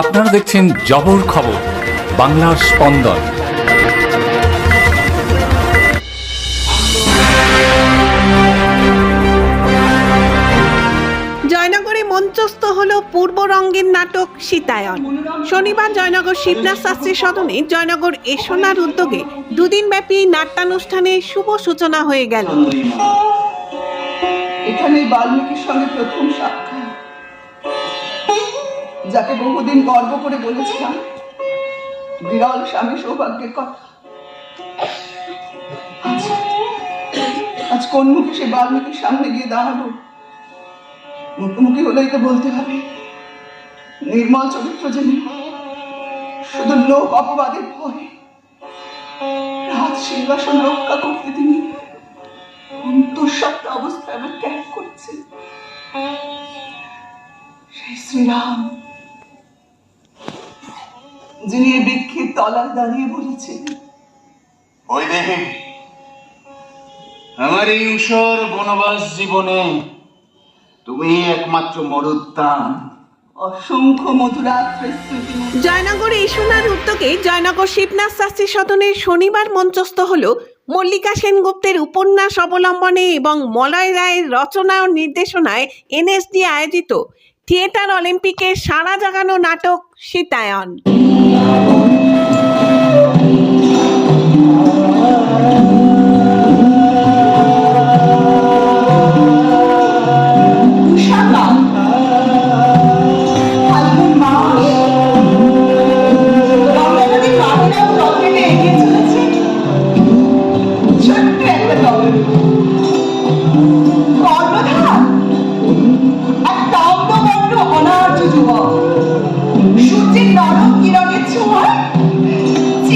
আপনারা দেখছেন জবর খবর বাংলার স্পন্দন। জয়নগরে মঞ্চস্থ হল পূর্ব রঙ্গের নাটক সীতায়ন। শনিবার জয়নগর শিবনাথ শাস্ত্রী সদনে জয়নগর এসোনার উদ্যোগে দুদিনব্যাপী নাট্যানুষ্ঠানের শুভ সূচনা হয়ে গেল। এখানে বাল্মীকির সঙ্গে প্রথম সাক্ষাৎ। যাকে বহুদিন গর্ব করে বলেছিলাম, বিরল স্বামী সৌভাগ্যের কথা। আজ কোন মুখে সে বাল্মীকির সামনে গিয়ে দাঁড়াবো মুখোমুখি হলেই তো বলতে হবে, নির্মল চরিত্র জেনে শুধু লোক অপবাদের ভয়ে রাজ সিংহাসন রক্ষা করতে তিনি অন্তঃসত্ত্বা অবস্থায় আমার ত্যাগ করছেন। সেই শ্রীরাম যিনি এই বৃক্ষের তলায় দাঁড়িয়ে বলেছেন ওই দেখে আমার এই উষর বনবাস জীবনে তুমি একমাত্র অসংখ্য স্মৃতি জয়নগর এসোনার উদ্যোগে জয়নগর শিবনাথ শাস্ত্রী সদনে শনিবার মঞ্চস্থ হল মল্লিকা সেনগুপ্তের উপন্যাস অবলম্বনে এবং মলয় রায়ের রচনা ও নির্দেশনায় এনএসডি আয়োজিত থিয়েটার অলিম্পিকে সারা জাগানো নাটক সীতায়ন।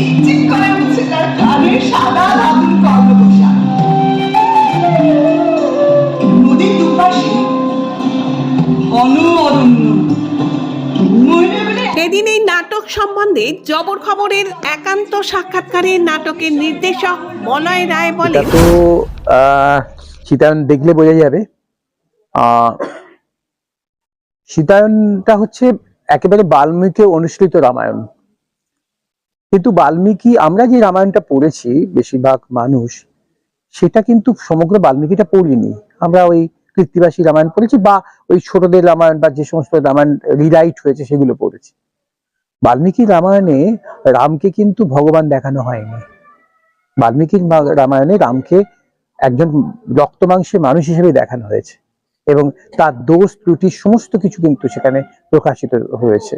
চিকচিক করে উঠছে তার কানের সাদা ধাতুর কর্ণপোশাক নদীর দুপাশে ঘন অরণ্য এদিন এই নাটক সম্বন্ধে জবর খবরের একান্ত সাক্ষাৎকারে নাটকের নির্দেশক মলয় রায় বলেন তো আহ, সীতায়ন দেখলে বোঝা যাবে। আহ, সীতায়নটা হচ্ছে একেবারে বাল্মীকি অনুসৃত রামায়ণ। কিন্তু বাল্মীকি, আমরা যে রামায়ণটা পড়েছি, বেশিরভাগ মানুষ, সেটা কিন্তু সমগ্র বাল্মীকিটা পড়িনি। আমরা ওই কৃত্তিবাসী রামায়ণ পড়েছি বা ওই ছোটদের রামায়ণ বা যে সমস্ত রামায়ণ রিরাইট হয়েছে, সেগুলো পড়েছি। বাল্মীকি রামায়ণে রামকে কিন্তু ভগবান দেখানো হয়নি। বাল্মীকির রামায়ণে রামকে একজন রক্ত মাংসের মানুষ হিসেবে দেখানো হয়েছে এবং তার দোষ, ত্রুটি, সমস্ত কিছু কিন্তু সেখানে প্রকাশিত হয়েছে,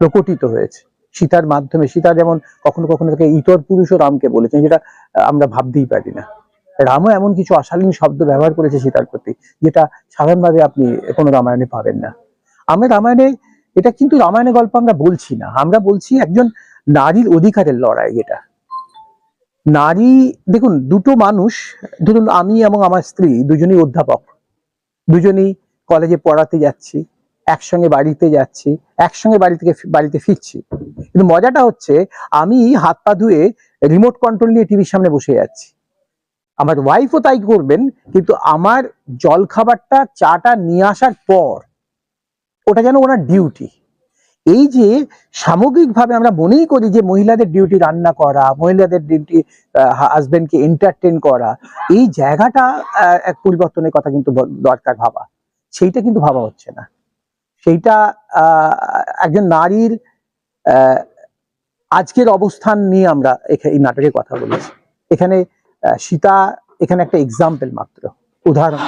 প্রকটিত হয়েছে। সীতার মাধ্যমে, সীতা যেমন কখনো কখনো তাকে ইতর পুরুষও রামকে বলেছেন, যেটা আমরা ভাবতেই পারি না। রামও এমন কিছু অশালীন শব্দ ব্যবহার করেছে সীতার প্রতি, যেটা সাধারণভাবে আপনি কোনো রামায়ণে পাবেন না। আমরা রামায়ণে, এটা কিন্তু রামায়ণের গল্প আমরা বলছি না। আমরা বলছি একজন নারীর অধিকারের লড়াই এটা। নারী, দেখুন, দুটো মানুষ, ধরুন আমি এবং আমার স্ত্রী, দুজনেই অধ্যাপক, দুজনেই কলেজে পড়াতে যাচ্ছি। একসঙ্গে বাড়িতে যাচ্ছি, একসঙ্গে বাড়ি থেকে বাড়িতে ফিরছি। কিন্তু মজাটা হচ্ছে, আমি হাত পা ধুয়ে রিমোট কন্ট্রোল নিয়ে টিভির সামনে বসে যাচ্ছি। আমার ওয়াইফও তাই করবেন, কিন্তু আমার জল খাবারটা চাটা নিয়ে আসার পর ওটা যেন ওনার ডিউটি এই যে সামগ্রিকভাবে আমরা মনেই করি যে মহিলাদের ডিউটি রান্না করা, মহিলাদের ডিউটি হাজবেন্ডকে এন্টারটেন করা, এই জায়গাটা এক পরিবর্তনের কথা কিন্তু দরকার ভাবা। সেইটা কিন্তু ভাবা হচ্ছে না। সেইটা আহ, একজন নারীর আহ, আজকের অবস্থান নিয়ে আমরা এই নাটকে কথা বলেছি। এখানে আহ, সীতা এখানে একটা এক্সাম্পল মাত্র। উদাহরণ।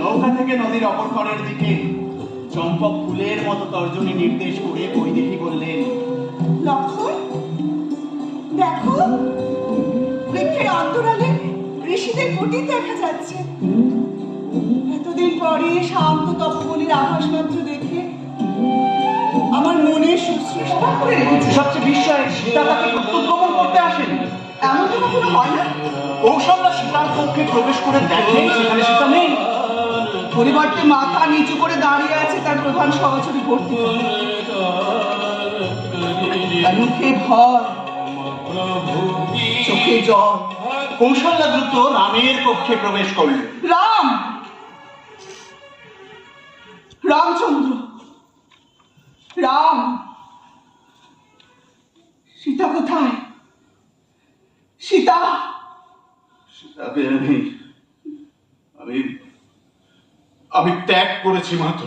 নৌকা থেকে নদীর অপর পাড়ের দিকে চম্পক ফুলের মতো তর্জনী নির্দেশ করে বৈদেহী বললেন লক্ষণ দেখো বৃক্ষের অন্তরালে ঋষিদের কুটির দেখা যাচ্ছে। এতদিন পরে শান্ত তপবলির আভাস মাত্র দেখে আমার মনে শুশ্রূষা করে রেখেছে। সবচেয়ে বিস্ময় সীতা তাকে প্রত্যুত্গমন করতে আসেন। কখনো হয় না। কৌশল্যা সীতার কক্ষে প্রবেশ করে দেখেন সেখানে সীতা নেই। পরিবর্তে মাথা নিচু করে দাঁড়িয়ে আছে তার প্রধান সহচরী তার মুখে ভয় চোখে জল। কৌশল্যা দ্রুত রামের কক্ষে প্রবেশ করলেন। রামচন্দ্র রাম। সীতা কোথায়? সীতা? সীতাকে আমি আমি আমি ত্যাগ করেছি মাত্র।